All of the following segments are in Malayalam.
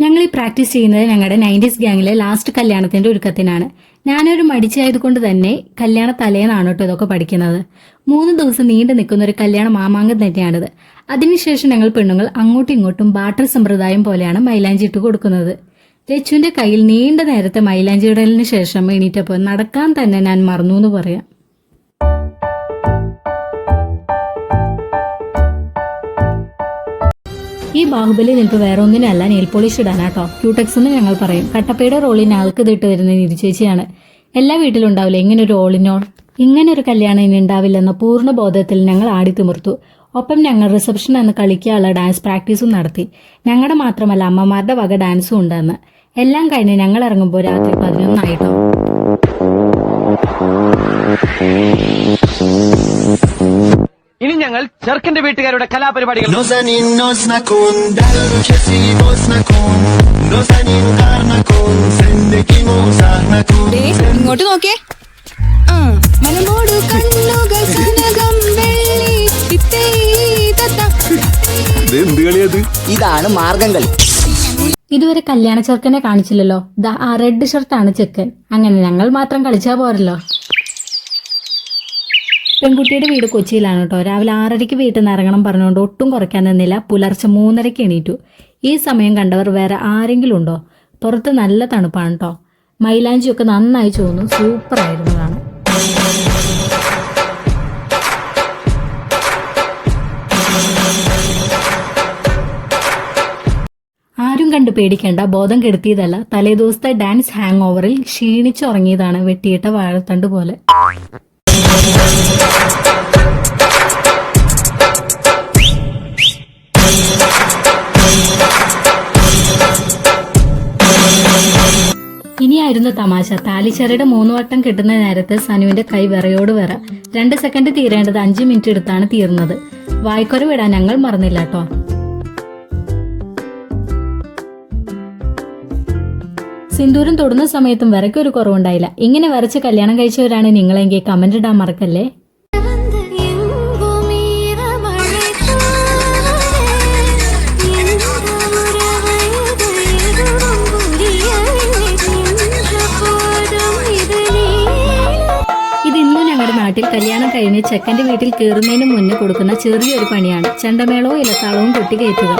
ഞങ്ങൾ ഈ പ്രാക്ടീസ് ചെയ്യുന്നത് ഞങ്ങളുടെ നയന്റീസ് ഗ്യാങ്ങിലെ ലാസ്റ്റ് കല്യാണത്തിന്റെ ഒരുക്കത്തിനാണ്. ഞാനൊരു മടിച്ചായതുകൊണ്ട് തന്നെ കല്യാണ തലേന്നാണ് കേട്ടോ ഇതൊക്കെ പഠിക്കുന്നത്. മൂന്ന് ദിവസം നീണ്ടു നിൽക്കുന്ന ഒരു കല്യാണ മാമാങ്കം തന്നെയാണിത്. അതിനുശേഷം ഞങ്ങൾ പെണ്ണുങ്ങൾ അങ്ങോട്ടും ഇങ്ങോട്ടും ബാട്ടർ സമ്പ്രദായം പോലെയാണ് മൈലാഞ്ചി ഇട്ട് കൊടുക്കുന്നത്. രച്ചുവിന്റെ കയ്യിൽ നീണ്ട നേരത്തെ മൈലാഞ്ചി ഇടലിന് ശേഷം എണീറ്റപ്പോൾ നടക്കാൻ തന്നെ ഞാൻ മറന്നു എന്ന് പറയാം. ഈ ബാഹുബലി നിൽപ്പ് വേറെ ഒന്നിനല്ല നെയിൽ പോളിഷ് ഇടാനാട്ടോ. ക്യൂടെക്സ് എന്ന് ഞങ്ങൾ പറയും. കട്ടപ്പയുടെ റോളിൽ ആൾക്ക് ഇതിട്ട് വരുന്ന നിരുചേച്ചിയാണ് എല്ലാ വീട്ടിലും ഉണ്ടാവില്ല ഇങ്ങനെ ഒരു ഓളിനോൾ ഇങ്ങനെ ഒരു കല്യാണം ഇനി ഉണ്ടാവില്ലെന്ന പൂർണ ബോധത്തിൽ ഞങ്ങൾ ആടി തിമിർത്തു. ഒപ്പം ഞങ്ങൾ റിസപ്ഷൻ എന്ന് കളിക്കാനുള്ള ഡാൻസ് പ്രാക്ടീസും നടത്തി. ഞങ്ങളുടെ മാത്രമല്ല അമ്മമാരുടെ വക ഡാൻസും ഉണ്ടെന്ന്. എല്ലാം കഴിഞ്ഞ് ഞങ്ങൾ ഇറങ്ങുമ്പോൾ രാത്രി പതിനൊന്നായിട്ടോ. ഞങ്ങൾ ചെറുക്കന്റെ വീട്ടുകാരുടെ കലാപരിപാടികൾ. ഇങ്ങോട്ട് നോക്കേ ഇതാണ് മാർഗം കളി ഇതുവരെ കല്യാണ ചെറുക്കനെ കാണിച്ചില്ലല്ലോ. ദാ ആ റെഡ് ഷർട്ടാണ് ചെക്കൻ. അങ്ങനെ ഞങ്ങൾ മാത്രം കളിച്ചാ പോരല്ലോ. പെൺകുട്ടിയുടെ വീട് കൊച്ചിയിലാണ് കേട്ടോ. രാവിലെ ആറരയ്ക്ക് വീട്ടിൽ നിന്ന് ഇറങ്ങണം പറഞ്ഞുകൊണ്ട് ഒട്ടും കുറയ്ക്കാൻ നിന്നില്ല. പുലർച്ചെ മൂന്നരയ്ക്ക് എണീറ്റു. ഈ സമയം കണ്ടവർ വേറെ ആരെങ്കിലും ഉണ്ടോ? പുറത്ത് നല്ല തണുപ്പാണ് കേട്ടോ. മൈലാഞ്ചിയൊക്കെ നന്നായി ചോന്നു സൂപ്പർ ആയിരുന്നു കാണാൻ. ആരും കണ്ട് പേടിക്കേണ്ട. ബോധം കെടുത്തിയതല്ല. തലേദിവസത്തെ ഡാൻസ് ഹാങ് ഓവറിൽ ക്ഷീണിച്ചുറങ്ങിയതാണ് വെട്ടിയിട്ട വാഴത്തണ്ട് പോലെ. ഇനിയായിരുന്നു തമാശ. താലിച്ചരയുടെ മൂന്ന് വട്ടം കിട്ടുന്ന നേരത്ത് സനുവിന്റെ കൈ വിറയോട് വിറ. രണ്ട് സെക്കൻഡ് തീരേണ്ടത് അഞ്ച് മിനിറ്റ് എടുത്താണ് തീർന്നത്. വായ്ക്കൊര വിടാൻ ഞങ്ങൾ മറന്നില്ല കേട്ടോ. സിന്ദൂരം തൊടുന്ന സമയത്തും വരയ്ക്കൊരു കുറവുണ്ടായില്ല. ഇങ്ങനെ വരച്ച് കല്യാണം കഴിച്ചവരാണ് നിങ്ങളെങ്കിൽ കമന്റ് ഇടാൻ മറക്കല്ലേ? നാട്ടിൽ കല്യാണം കഴിഞ്ഞ് ചെക്കന്റെ വീട്ടിൽ കയറുന്നതിന് മുന്നേ കൊടുക്കുന്ന ചെറിയൊരു പണിയാണ്. ചെണ്ടമേളവും ഇലത്താളവും കൊട്ടി കയറ്റുക.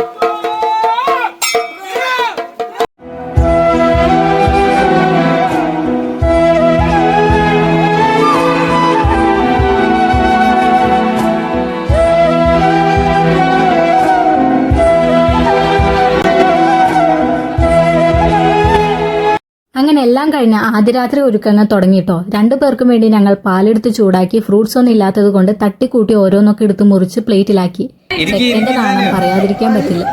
അങ്ങനെ എല്ലാം കഴിഞ്ഞ ആദ്യ രാത്രി ഒരുക്കങ്ങൾ തുടങ്ങിയിട്ടോ രണ്ടു പേർക്കും വേണ്ടി ഞങ്ങൾ പാലെടുത്ത് ചൂടാക്കി ഫ്രൂട്ട്സ് ഒന്നും ഇല്ലാത്തത് കൊണ്ട് തട്ടിക്കൂട്ടി ഓരോന്നൊക്കെ എടുത്ത് മുറിച്ച് പ്ലേറ്റിലാക്കി എന്റെ കാണാൻ പറയാതിരിക്കാൻ പറ്റില്ല.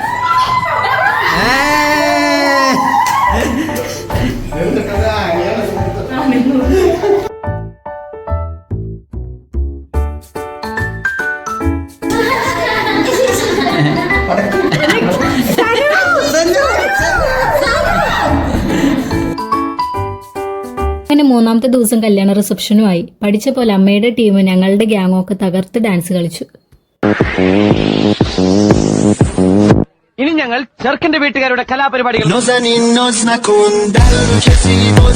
അങ്ങനെ മൂന്നാമത്തെ ദിവസം കല്യാണ റിസപ്ഷനുമായി പഠിച്ച പോലെ അമ്മയുടെ ടീം ഞങ്ങളുടെ ഗ്യാങ്ങും ഒക്കെ തകർത്ത് ഡാൻസ് കളിച്ചു ഇനി ഞങ്ങൾ ചെറുക്കന്റെ വീട്ടുകാരുടെ കലാപരിപാടികൾ